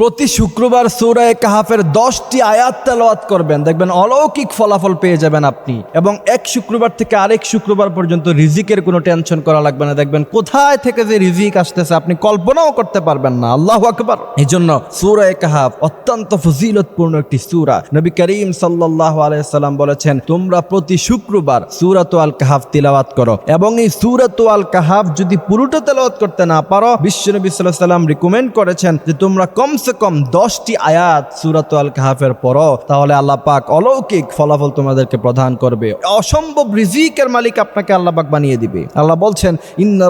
প্রতি শুক্রবার সৌরায় কাহাফের দশটি আয়াত তেলাওয়াত করবেন। দেখবেন অলৌকিক ফলাফল পেয়ে যাবেন আপনি। এবং এক শুক্রবার থেকে আরেক শুক্রবার পর্যন্ত রিজিকের কোনো টেনশন করা লাগবে না। দেখবেন কোথায় থেকে যে রিজিক আসতেছে আপনি কল্পনাও করতে পারবেন না। আল্লাহ আকবার। এই জন্য সৌরায় কাহাফ অত্যন্ত ফজিলতপূর্ণ একটি সুরা। নবী করিম সাল্লাহ আলাইসাল্লাম বলেছেন, তোমরা প্রতি শুক্রবার সুরাত আল কাহাফ তিলাওয়াত করো। এবং এই সুরাত আল কাহাফ যদি পুরোটা তেলাওয়াত করতে না পারো বিশ্বনবী সাল্লাহ সাল্লাম রিকমেন্ড করেছেন যে তোমরা কমসে কম দশটি আয়াত সুরাত আল কাহাফের পড়ো তাহলে আল্লাহ পাক অলৌকিক ফলাফল তোমাদেরকে প্রদান করবে। অসম্ভব রিজিকের মালিক আপনাকে আল্লাহ পাক বানিয়ে দিবে। আল্লাহ বলছেন, ইন্না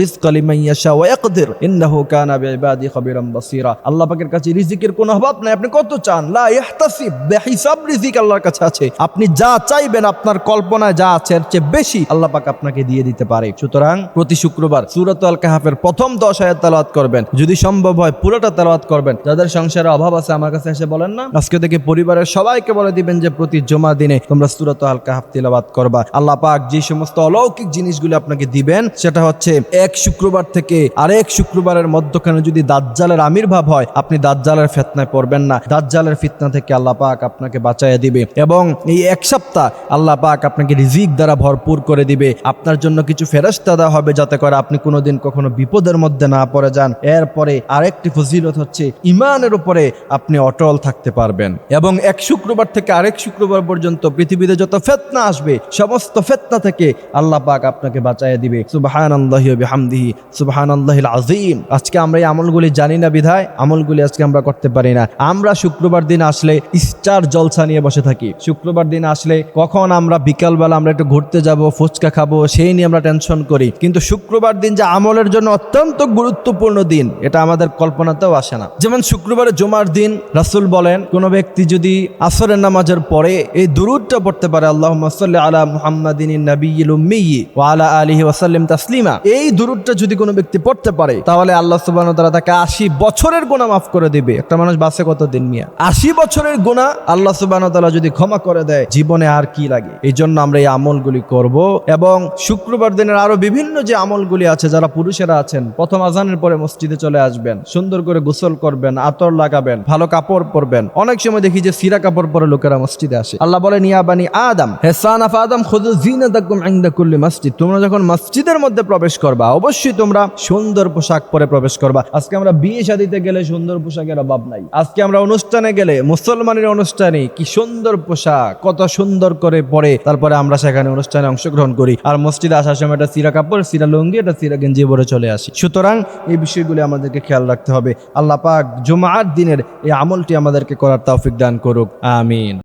রিজকা ওয়া ইয়াকদির। ইন্নাহু কানা বিইবাদি খাবিরাম বাসীরা। আল্লাহ পাকের কাছে রিজিকের কোনো অভাব নাই। আপনি কত চান? লা ইহতাসিব রিজিক আল্লাহর কাছে আছে। আপনি যা চাইবেন, আপনার কল্পনায় যা আছে, এর চেয়ে বেশি আল্লাহ পাক আপনাকে দিয়ে দিতে পারে। সুতরাং প্রতি শুক্রবার সূরাত আল কাহাফের প্রথম দশ আয়াত তেলাওয়াত করবেন। যদি সম্ভব হয়, পুরোটা তেলাওয়াত করবেন। যাদের সংসারে অভাব আছে, আমার কাছে এসে বলেন না। আজকে থেকে পরিবারের সবাইকে বলে দিবেন যে, প্রতি জমা দিনে তোমরা সূরাত আল কাহাফ তেলাওয়াত করবা। আল্লাহ পাক যে সমস্ত অলৌকিক জিনিসগুলো আপনাকে দিবেন, সেটা হচ্ছে এক শুক্রবার থেকে আরেক শুক্রবারের মধ্যখানে যদি দাজ্জালের আবির্ভাব হয়, আপনি দাজ্জালের ফেতনায় পড়বেন না। দাজ্জালের ফিতনা থেকে আল্লাহ পাক আপনাকে বাঁচাইয়া দিবে এবং এই এক সপ্তাহ আল্লাহ পাক আপনাকে রিজিক দ্বারা ভরপুর করে দিবে। আপনার জন্য কিছু ফেরস্তা দেওয়া হবে, যাতে করে আপনি কোনোদিন কখনো বিপদের মধ্যে না পড়ে যান। এরপরে আরেকটি ফজিলত হচ্ছে, ইমানের উপরে আপনি অটল থাকতে পারবেন। এবং এক শুক্রবার থেকে আরেক শুক্রবার পর্যন্ত পৃথিবীতে যত ফেতনা আসবে, সমস্ত ফেতনা থেকে আল্লাহ পাক আপনাকে বাঁচাইয়া দিবে। সুবাহান আল্লাহি আজিম আজকে আমরা এই আমলগুলি জানি না বিধায়, আমলগুলি আজকে আমরা করতে পারি না। আমরা শুক্রবার দিন আসলে স্টার জলসা নিয়ে বসে থাকি। শুক্রবার দিন আসলে কখন আমরা বিকালবেলা আমরা একটু ঘুরতে যাব, ফুচকা খাব, সেই নিয়ে আমরা টেনশন করি। কিন্তু শুক্রবার দিন যে আমলের জন্য অত্যন্ত গুরুত্বপূর্ণ দিন, এটা আমাদের কল্পনাতেও আসে না। যেমন শুক্রবারে জমার দিন রাসুল বলেন, কোনো ব্যক্তি যদি আসরের নামাজের পরে এই দুরুদটা পড়তে পারে আল্লাহ আলা মুহাম্মাদিন ও আলা ওয়াসাল্লিম তাসলিমা। এই দুরুদটা যদি কোনো ব্যক্তি পড়তে পারে, তাহলে আল্লাহ সুবাহ তারা তাকে আশি বছরের গোনা মাফ করে দিবে। একটা মানুষ বাসে কত দিন মিয়া? আশি বছরের গোনা আল্লাহ সুবাহ তালা যদি ক্ষমা করে দেয়, জীবনে আর কি লাগে? এই জন্য আমরা এই আমলগুলি করব এবং শুক্রবার দিনের আরও বিভিন্ন যে আমলগুলি আছে, যারা পুরুষেরা আছেন, প্রথম আজানের পরে মসজিদে চলে আসবেন। সুন্দর করে গোসল করবেন, আতর লাগাবেন, ভালো কাপড় পরবেন। অনেক সময় দেখি যে সিরা কাপড় পরে লোকেরা মসজিদে আসে। আল্লাহ বলে নিয়াবানি আদম, হেসান আফ আদম খুদ মসজিদ। তোমরা যখন মসজিদের মধ্যে প্রবেশ করবা, অবশ্যই তোমরা সুন্দর পোশাক পরে প্রবেশ করবা। আজকে আমরা বিয়ে শাদিতে গেলে সুন্দর পোশাকের অভাব নাই। আজকে আমরা অনুষ্ঠানে গেলে মুসলমানের অনুষ্ঠানে কি সুন্দর পোশাক, কত সুন্দর করে পরে, তারপরে আমরা সেখানে অনুষ্ঠানে অংশগ্রহণ করি। আর মসজিদে আসার সময় একটা সিরা কাপড়, সিরা লুঙ্গি, একটা সিরা গেঞ্জি পরে চলে আসি। সুতরাং এই বিষয়গুলি আমাদেরকে খেয়াল রাখতে হবে। আল্লাহ পাক জুমার দিনের এই আমলটি আমাদেরকে করার তৌফিক দান করুক আমিন।